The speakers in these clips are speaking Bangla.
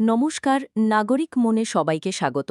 নমস্কার, নাগরিক মনে সবাইকে স্বাগত।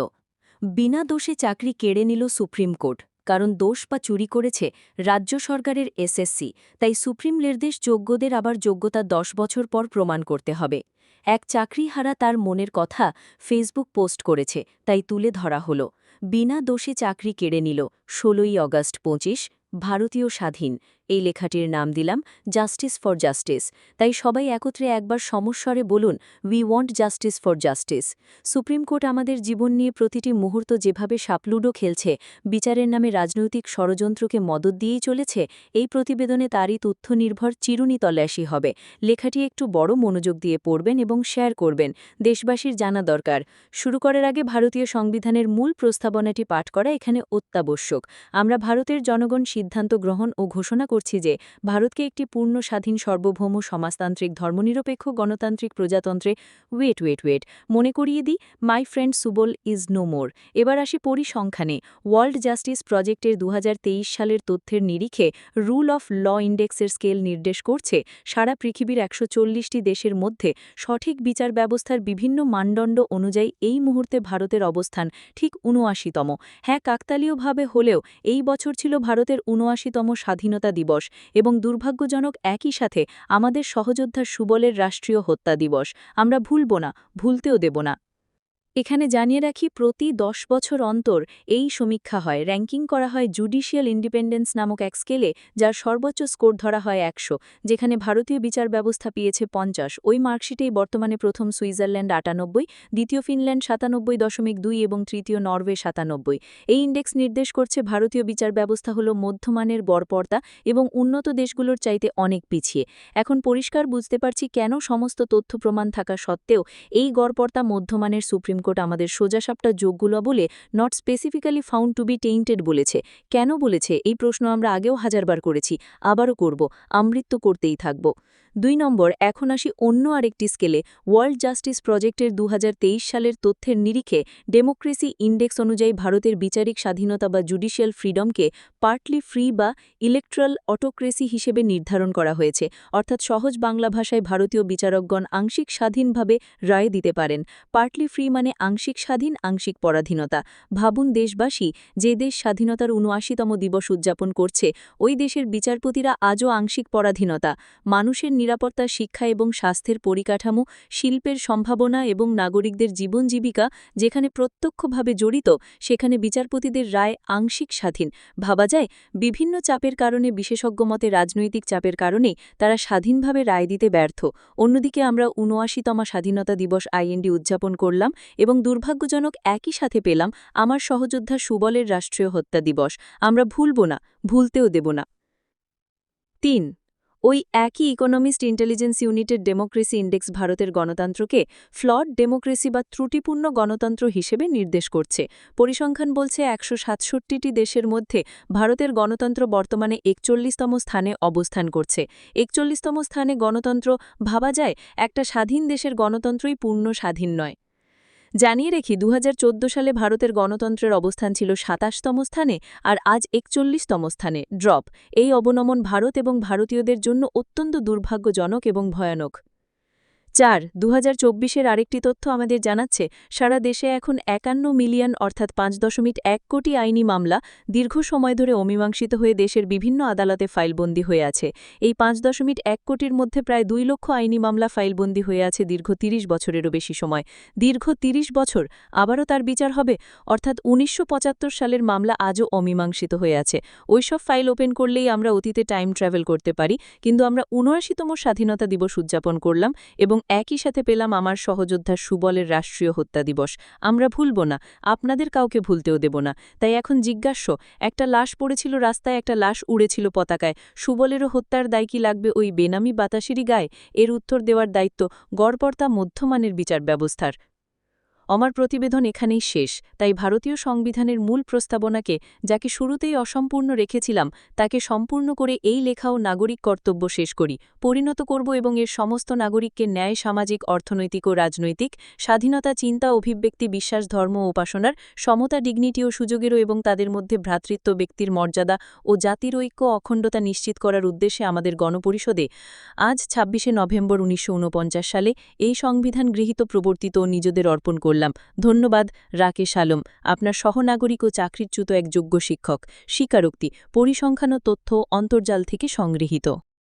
বিনা দোষে চাকরি কেড়ে নিল সুপ্রিম কোর্ট, কারণ দোষ বা চুরি করেছে রাজ্য সরকারের এসএসসি, তাই সুপ্রিম নির্দেশ যোগ্যদের আবার যোগ্যতা দশ বছর পর প্রমাণ করতে হবে। এক চাকরিহারা তার মনের কথা ফেসবুক পোস্ট করেছে, তাই তুলে ধরা হল। বিনা দোষে চাকরি কেড়ে নিল ষোলোই অগস্ট পঁচিশ, ভারতীয় স্বাধীন এই লেখাটির নাম দিলাম জাস্টিস ফর জাস্টিস তাই সবাই একত্রে একবার সমস্বরে বলুন we want justice for justice supreme court আমাদের জীবন নিয়ে প্রতিটি মুহূর্ত যেভাবে সাপলুডো খেলছে, বিচারের নামে রাজনৈতিক ষড়যন্ত্রকে মদত দিয়েই চলেছে, এই প্রতিবেদনে তারই তথ্য নির্ভর চিরুনি তল্লাশি হবে। লেখাটি একটু বড় মনোযোগ দিয়ে পড়বেন এবং শেয়ার করবেন, দেশবাসীর জানা দরকার। শুরু করার আগে ভারতীয় সংবিধানের মূল প্রস্তাবনাটি পাঠ করা এখানে অত্যাবশ্যক। আমরা ভারতের জনগণ সিদ্ধান্ত গ্রহণ ও ঘোষণা করছি যে, ভারতকে একটি পূর্ণ স্বাধীন সার্বভৌম সমাজতান্ত্রিক ধর্মনিরপেক্ষ গণতান্ত্রিক প্রজাতন্ত্রে ওয়েট ওয়েট ওয়েট মনে করিয়ে দিই my friend Subal is no more এবার আসি পরিসংখ্যানে ওয়ার্ল্ড জাস্টিস প্রজেক্টের দু হাজার তেইশ সালের তথ্যের নিরিখে রুল অফ ল ইন্ডেক্সের স্কেল নির্দেশ করছে, সারা পৃথিবীর একশো চল্লিশটি দেশের মধ্যে সঠিক বিচার ব্যবস্থার বিভিন্ন মানদণ্ড অনুযায়ী এই মুহূর্তে ভারতের অবস্থান ঠিক উনআশিতম হ্যাঁ কাকতালীয়ভাবে হলেও এই বছর ছিল ভারতের উনআশিতম স্বাধীনতা দিবস। এবং দুর্ভাগ্যজনক একই সাথে আমাদের সহযোদ্ধা সুবলের রাষ্ট্রীয় হত্যা দিবস। আমরা ভুলব না, ভুলতেও দেব না। এখানে জানিয়ে রাখি, প্রতি দশ বছর অন্তর এই সমীক্ষা হয়। র্যাঙ্কিং করা হয় জুডিশিয়াল ইন্ডিপেন্ডেন্স নামক এক স্কেলে যার সর্বোচ্চ স্কোর ধরা হয় একশো, যেখানে ভারতীয় বিচার ব্যবস্থা পেয়েছে পঞ্চাশ। ওই মার্কশিটেই বর্তমানে প্রথম সুইজারল্যান্ড আটানব্বই, দ্বিতীয় ফিনল্যান্ড সাতানব্বই দশমিক দুই এবং তৃতীয় নরওয়ে সাতানব্বই। এই ইন্ডেক্স নির্দেশ করছে ভারতীয় বিচার ব্যবস্থা হল মধ্যমানের বরপর্দা এবং উন্নত দেশগুলোর চাইতে অনেক পিছিয়ে। এখন পরিষ্কার বুঝতে পারছি কেন সমস্ত তথ্য প্রমাণ থাকা সত্ত্বেও এই গড়পর্তা মধ্যমানের সুপ্রিম কোর্ট আমাদের সোজাসাপটা যোগগুলো বলে not specifically found to be tainted বলেছে। কেন বলেছে? এই প্রশ্ন আমরা আগেও হাজারবার করেছি। আবারও করব। আমৃত্য করতেই থাকব। দুই নম্বর, এখন আসি অন্য আরেকটি স্কেলে। ওয়ার্ল্ড জাস্টিস প্রজেক্টের দু হাজার তেইশ সালের তথ্যের নিরিখে ডেমোক্রেসি ইন্ডেক্স অনুযায়ী ভারতের বিচারিক স্বাধীনতা বা জুডিশিয়াল ফ্রিডমকে পার্টলি ফ্রি বা ইলেকট্রাল অটোক্রেসি হিসেবে নির্ধারণ করা হয়েছে। অর্থাৎ সহজ বাংলা ভাষায় ভারতীয় বিচারকগণ আংশিক স্বাধীনভাবে রায় দিতে পারেন। পার্টলি ফ্রি মানে আংশিক স্বাধীন, আংশিক পরাধীনতা। ভাবুন দেশবাসী, যে দেশ স্বাধীনতার উনআশিতম দিবস উদযাপন করছে, ওই দেশের বিচারপতিরা আজও আংশিক পরাধীনতা। মানুষের নিরাপত্তা, শিক্ষা এবং স্বাস্থ্যের পরিকাঠামো, শিল্পের সম্ভাবনা এবং নাগরিকদের জীবন জীবিকা যেখানে প্রত্যক্ষভাবে জড়িত, সেখানে বিচারপতিদের রায় আংশিক স্বাধীন। ভাবা যায়, বিভিন্ন চাপের কারণে, বিশেষজ্ঞ মতে রাজনৈতিক চাপের কারণে তারা স্বাধীনভাবে রায় দিতে ব্যর্থ। অন্যদিকে আমরা উনআশিতমা স্বাধীনতা দিবস আইএনডি উদযাপন করলাম এবং দুর্ভাগ্যজনক একই সাথে পেলাম আমার সহযোদ্ধা সুবলের রাষ্ট্রীয় হত্যা দিবস। আমরা ভুলব না, ভুলতেও দেব না। তিন ওই একই ইকোনমিস্ট ইন্টেলিজেন্স ইউনিটের ডেমোক্রেসি ইন্ডেক্স ভারতের গণতন্ত্রকে ফ্লড ডেমোক্রেসি বা ত্রুটিপূর্ণ গণতন্ত্র হিসেবে নির্দেশ করছে। পরিসংখ্যান বলছে একশো সাতষট্টিটি দেশের মধ্যে ভারতের গণতন্ত্র বর্তমানে একচল্লিশতম স্থানে অবস্থান করছে। একচল্লিশতম স্থানে গণতন্ত্র, ভাবা যায়, একটা স্বাধীন দেশের গণতন্ত্রই পূর্ণ স্বাধীন নয়। জানিয়ে রেখি দু হাজার চৌদ্দ সালে ভারতের গণতন্ত্রের অবস্থান ছিল সাতাশতম স্থানে আর আজ একচল্লিশতম স্থানে। ড্রপ, এই অবনমন ভারত এবং ভারতীয়দের জন্য অত্যন্ত দুর্ভাগ্যজনক এবং ভয়ানক। চার দু হাজার আরেকটি তথ্য আমাদের জানাচ্ছে, সারা দেশে এখন একান্ন মিলিয়ন অর্থাৎ পাঁচ দশমিক এক কোটি আইনি মামলা দীর্ঘ সময় ধরে অমীমাংসিত হয়ে দেশের বিভিন্ন আদালতে ফাইলবন্দি হয়ে আছে। এই পাঁচ দশমিক এক কোটির মধ্যে প্রায় দুই লক্ষ আইনি মামলা ফাইলবন্দি হয়ে আছে দীর্ঘ ৩০ বছরেরও বেশি সময়। দীর্ঘ ৩০ বছর আবারও তার বিচার হবে, অর্থাৎ উনিশশো পঁচাত্তর সালের মামলা আজও অমীমাংসিত হয়ে আছে। ওইসব ফাইল ওপেন করলেই আমরা অতীতে টাইম ট্রাভেল করতে পারি, কিন্তু আমরা উনআশিতম স্বাধীনতা দিবস উদযাপন করলাম এবং একই সাথে পেলাম আমার সহযোদ্ধা সুবলের রাষ্ট্রীয় হত্যা দিবস। আমরা ভুলব না, আপনাদের কাউকে ভুলতেও দেব না। তাই এখন জিজ্ঞাস্য, একটা লাশ পড়েছিল রাস্তায়, একটা লাশ উড়েছিল পতাকায়। সুবলেরও হত্যার দায় কি লাগবে ওই বেনামি বাতাসেরই গায়ে? এর উত্তর দেওয়ার দায়িত্ব গড়পর্তা মধ্যমানের বিচার ব্যবস্থার। আমার প্রতিবেদন এখানেই শেষ, তাই ভারতীয় সংবিধানের মূল প্রস্তাবনাকে যাকে শুরুতেই অসম্পূর্ণ রেখেছিলাম, তাকে সম্পূর্ণ করে এই লেখা ও নাগরিক কর্তব্য শেষ করি। পরিণত করব এবং এর সমস্ত নাগরিককে ন্যায়, সামাজিক, অর্থনৈতিক ও রাজনৈতিক, স্বাধীনতা, চিন্তা, অভিব্যক্তি, বিশ্বাস, ধর্ম উপাসনার সমতা, ডিগনিটি ও সুযোগেরও এবং তাদের মধ্যে ভ্রাতৃত্ব, ব্যক্তির মর্যাদা ও জাতির ঐক্য অখণ্ডতা নিশ্চিত করার উদ্দেশ্যে আমাদের গণপরিষদে আজ ছাব্বিশে নভেম্বর উনিশশো ঊনপঞ্চাশ সালে এই সংবিধান গৃহীত, প্রবর্তিত নিজেদের অর্পণ করলাম ধন্যবাদ, রাকেশ আলম। আপনার সহনাগরিক ও চাকরিচ্যুত এক যোগ্য শিক্ষক, স্বীকারোক্তি, পরিসংখ্যান তথ্য অন্তর্জাল থেকে সংগৃহীত।